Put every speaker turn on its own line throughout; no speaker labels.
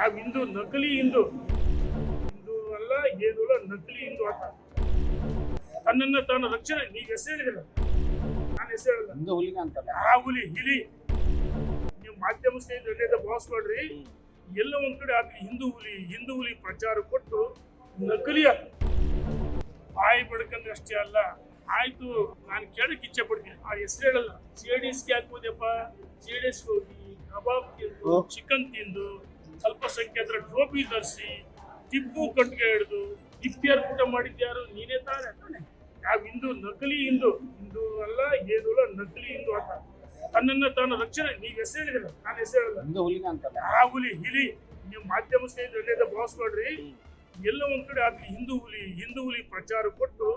ಯಾವ ಹಿಂದೂ ನಕಲಿ ಹಿಂದೂ. ಹಿಂದೂ ಅಲ್ಲ ಏನು ಅಲ್ಲ ನಕಲಿ ಹಿಂದೂ ಅಂತ. ತನ್ನನ್ನ ತಾನು ರಕ್ಷಣೆ ನೀವು ಹೆಸರು ಹೇಳಿದಿಲ್ಲ ನಾನು ಹೆಸರು ಹೇಳಿಲ್ಲ.
ಹಿಂದೂ
ಆ ಹುಲಿ ಹಿಲಿ. ನೀವು ಮಾಧ್ಯಮ ಸ್ನೇಹಿತರೆ ಬಾಸ್ ಮಾಡ್ರಿ. ಎಲ್ಲ ಒಂದ್ ಕಡೆ ಆದ್ರೆ ಹಿಂದೂ ಹುಲಿ ಹಿಂದೂ ಹುಲಿ ಪ್ರಚಾರ ಕೊಟ್ಟು ನಕಲಿ. ಬಾಯಿ ಬಡ್ಕಂದ್ರೆ ಅಷ್ಟೇ ಅಲ್ಲ. ಆಯ್ತು ನಾನು ಕೇಳಕ್ ಇಚ್ಛೆ ಪಡ್ತೀನಿ. ಆ ಹೆಸರು ಹೇಳಲ್ಲ. ಜೆ ಡಿ ಎಸ್ಗೆ ಹಾಕ್ಬೋದಪ್ಪ. ಜೆ ಡಿ ಎಸ್ಗೆ ಹೋಗಿ ಕಬಾಬ್ ತಿಂದು ಚಿಕನ್ ತಿಂದು ಅಲ್ಪಸಂಖ್ಯಾತರ ಟೋಪಿ ಧರಿಸಿ ಟಿಪ್ಪು ಕಟ್ಟಿಗೆ ಹಿಡಿದು ಇಫ್ತಿಯಾರ್ ಊಟ ಮಾಡಿದ್ಯಾರು ನೀನೇ ತಾನೇ ತಾನೆ. ಯಾವ ಹಿಂದೂ ನಕಲಿ ಹಿಂದೂ? ಹಿಂದೂ ಅಲ್ಲ ಏನು ಅಲ್ಲ ನಕಲಿ ಹಿಂದೂ ಅಂತ. ತನ್ನನ್ನು ತಾನು ರಕ್ಷಣೆ ನೀವು ಎಸ್ ಹೇಳಿದಿಲ್ಲ ನಾನು ಎಸ್ ಹೇಳಿಲ್ಲ. ಆ ಹುಲಿ ಹಿಲಿ ನೀವು ಮಾಧ್ಯಮ ಸ್ನೇಹಿತರೆ ಬಾಸ್ ಮಾಡ್ರಿ? ಎಲ್ಲ ಒಂದ್ ಕಡೆ ಆದ್ರೆ ಹಿಂದೂ ಹುಲಿ ಹಿಂದೂ ಹುಲಿ ಪ್ರಚಾರ ಕೊಟ್ಟು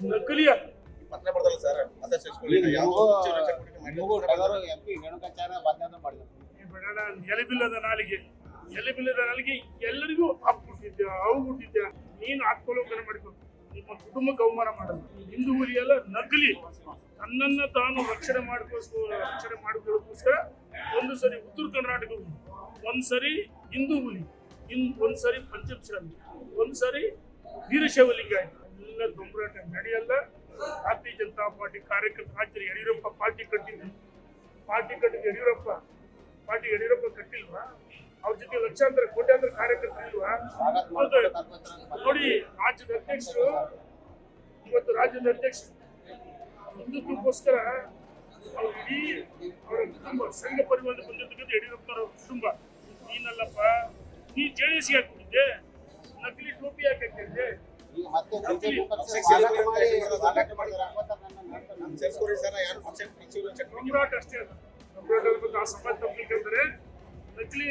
ನಕಲಿ ಆತ.
ಪತ್ರ ಸರ್ ಅದರ್ಶಿಸ್ಕೊಳ್ಳಿ
ಈಗ
ಯಾವ
ನೀವು-
ಚಟುವಟಿಕೆ ಮಾಡಿಲ್ಲ
ನೀವು
ಪತ್ರ ಬರ್ದಲ್ಲ.
ಟಗರು ಎಂ ಪಿ ರೇಣುಕಾಚಾರ್ಯ ಬಾಧ್ಯತೆ ಮಾಡಿದ್ರು.
ಈ ಎಲೆಬಿಲ್ಲದ ನಾಲಿಗೆ. ಎಲೆಬಿಲ್ಲದ ನನಗೆ ಎಲ್ಲರಿಗೂ ಹಾಕ್ಬಿಟ್ಟಿದ್ದೆ ಅವು ಬಿಟ್ಟಿದ್ದೆ ನೀನು ಹಾಕೊಳ್ಳೋಕನ ಮಾಡಿಕೊಂಡು ನಿಮ್ಮ ಕುಟುಂಬಕ್ಕೆ ಅವಮಾನ ಮಾಡಲ್ಲ. ಹಿಂದೂ ಹುಲಿ ಎಲ್ಲ ನಗಲಿ ತನ್ನನ್ನ ತಾನು ರಕ್ಷಣೆ ಮಾಡ್ಕೋಸ್ಕರ ರಕ್ಷಣೆ ಮಾಡಿಕೊಳ್ಳೋಕೋಸ್ಕರ ಒಂದು ಸರಿ ಉತ್ತರ ಕರ್ನಾಟಕ ಹುಲಿ ಒಂದ್ ಸರಿ ಹಿಂದೂ ಹುಲಿ ಇನ್ ಒಂದ್ ಸರಿ ಪಂಚಮಶ್ರಮಿ ಒಂದು ಸರಿ ಎಲ್ಲ ದೊಂಬರಾಟ ನಡೆಯಲ್ಲ. ಭಾರತೀಯ ಜನತಾ ಪಾರ್ಟಿ ಕಾರ್ಯಕರ್ತ ಹಾಕಿರಿ ಯಡಿಯೂರಪ್ಪ ಪಾರ್ಟಿ ಕಟ್ಟಿದ್ರು. ಪಾರ್ಟಿ ಕಟ್ಟಿದ ಯಡಿಯೂರಪ್ಪ, ಪಾರ್ಟಿ ಯಡಿಯೂರಪ್ಪ ಕಟ್ಟಿಲ್ವಾ? ಅವ್ರ ಜೊತೆ ಲಕ್ಷಾಂತರ ಕೋಟ್ಯಾಂತರ ಕಾರ್ಯಕರ್ತರು ಇಲ್ವಾ
ಸ್ವಾಗತ
ಹೌದು.
ಮಾಡ್ಕೊಂಡು ಕರ್ಕೊತಾರೆ.
ನೋಡಿ ರಾಜ್ಯದ ಅಧ್ಯಕ್ಷರು ಇವತ್ತು ರಾಜ್ಯದ ಅಧ್ಯಕ್ಷರು ಹಿಂದುತ್ವಕ್ಕೋಸ್ಕರ ಅವ್ರ ಇಡೀ ಅವರ ಕುಟುಂಬ ಸಂಘ ಪರಿವಾರ ಬಂದಿರ್ತಕ್ಕಂಥ ಯಡಿಯೂರಪ್ಪನವರ ಕುಟುಂಬ ನೀನಲ್ಲಪ್ಪ ನೀ ಜೆ ಡಿ ಎಸ್ ಹಾಕ್ಬಿಟ್ಟಿದ್ದೆ ನಕಲಿ ಟೋಪಿ ಹಾಕಿದ್ದೆ ಹೋರಾಟ ಅಷ್ಟೇ ಅಲ್ಲ ಹೋರಾಟ ಸಂಬಂಧ ಆ ಸಮಾಜ ತಪ್ಪಲಿಕ್ಕಂದ್ರೆ ನಕಲಿ